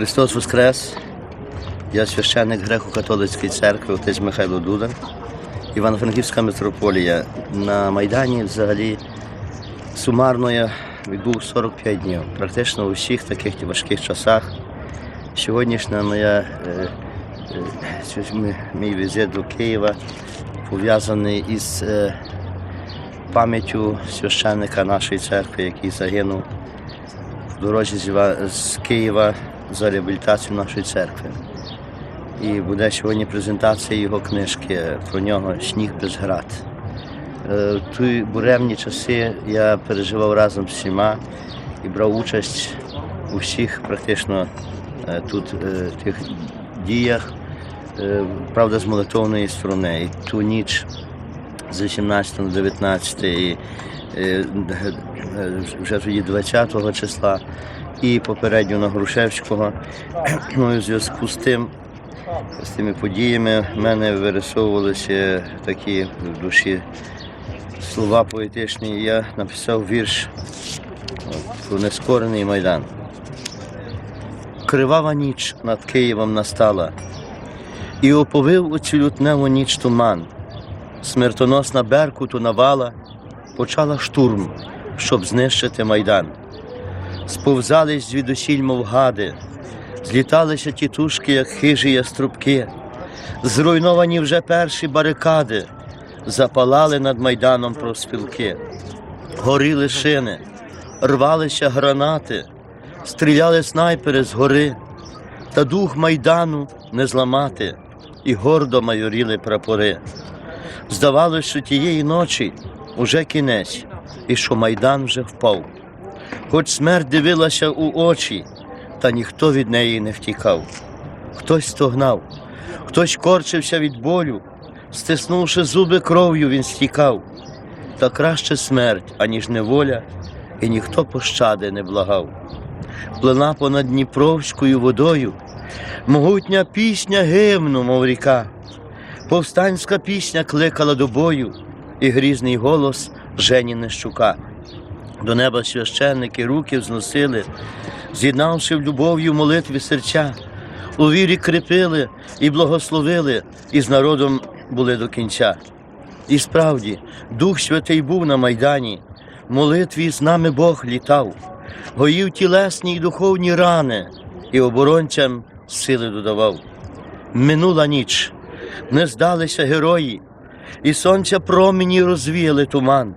Христос Воскрес! Я священник греко-католицької церкви, отець Михайло Дуда, Івано-Франківська митрополія. На Майдані взагалі сумарно я відбув 45 днів, практично у всіх таких важких часах. Сьогоднішня моя е, е, мій візит до Києва пов'язаний із е, пам'яттю священника нашої церкви, який загинув в дорозі з Києва за реабілітацію нашої церкви. І буде сьогодні презентація його книжки про нього Сніг без град. Е, ті буремні часи я переживав разом з всіма і брав участь у всіх практично е, тут е, тих діях, правда, з молитовної сторони. І ту ніч з 18 на 19 і е, вже тоді 20 числа і попередньо на Грушевського. Ну, і в зв'язку з тим, з тими подіями в мене вирисовувалися такі в душі слова поетичні. Я написав вірш про нескорений майдан. Кривава ніч над Києвом настала, і оповив у лютневу ніч туман. Смертоносна беркуту навала почала штурм, щоб знищити майдан. Сповзались звідусіль, мов гади, зліталися тітушки, як хижі яструбки. Зруйновані вже перші барикади, запалали над майданом проспілки. Горіли шини, рвалися гранати, стріляли снайпери з гори, та дух майдану не зламати, і гордо майоріли прапори. Здавалося, що тієї ночі уже кінець, і що майдан вже впав. Хоч смерть дивилася у очі, та ніхто від неї не втікав. Хтось стогнав, хтось корчився від болю, стиснувши зуби кров'ю, він стікав. Та краще смерть, аніж неволя, і ніхто пощади не благав. Плина понад Дніпровською водою, могутня пісня гимну, мов ріка. Повстанська пісня кликала до бою, і грізний голос Жені Нещука. До неба священники руки взносили, з'єднавши в любов'ю молитві серця, у вірі крепили і благословили, і з народом були до кінця. І справді, Дух Святий був на Майдані, молитві з нами Бог літав, гоїв тілесні й духовні рани, і оборонцям сили додавав. Минула ніч, не здалися герої, і сонця промені розвіяли туман,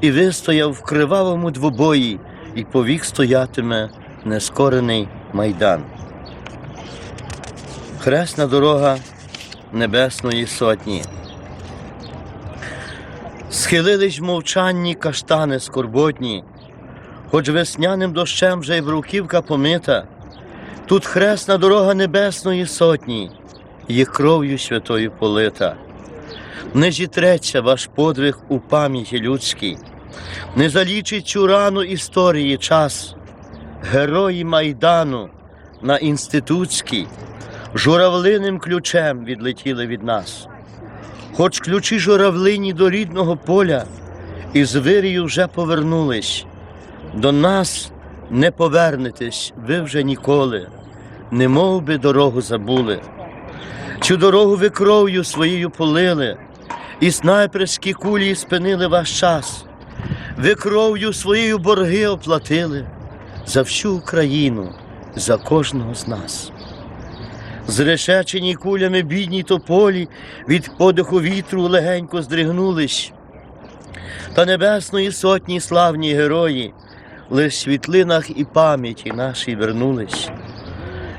і вистояв в кривавому двобої, і повік стоятиме нескорений майдан. Хресна дорога Небесної Сотні. Схилились мовчанні каштани скорботні, хоч весняним дощем вже й бруківка помита, тут хресна дорога Небесної Сотні, їх кров'ю святою полита. Не зітреться ваш подвиг у пам'яті людській, не залічить цю рану історії час. Герої Майдану на інститутській журавлиним ключем відлетіли від нас. Хоч ключі журавлині до рідного поля із вирію вже повернулись, до нас не повернетесь ви вже ніколи, не би дорогу забули. Цю дорогу ви кров'ю своєю полили, і снайперські кулі спинили ваш час. Ви кров'ю своєю борги оплатили за всю Україну, за кожного з нас. Зрешечені кулями бідні тополі від подиху вітру легенько здригнулись. Та небесної сотні славні герої лиш в світлинах і пам'яті нашій вернулись.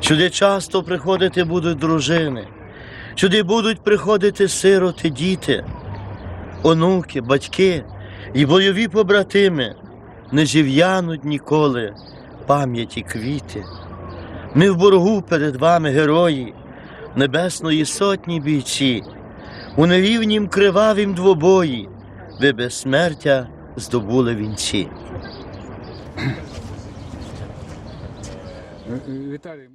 Сюди часто приходити будуть дружини, сюди будуть приходити сироти, діти, онуки, батьки і бойові побратими не зів'януть ніколи пам'яті квіти. Ми в боргу перед вами, герої, Небесної сотні бійці, у нерівнім кривавім двобої ви безсмертя здобули вінці. Віталій,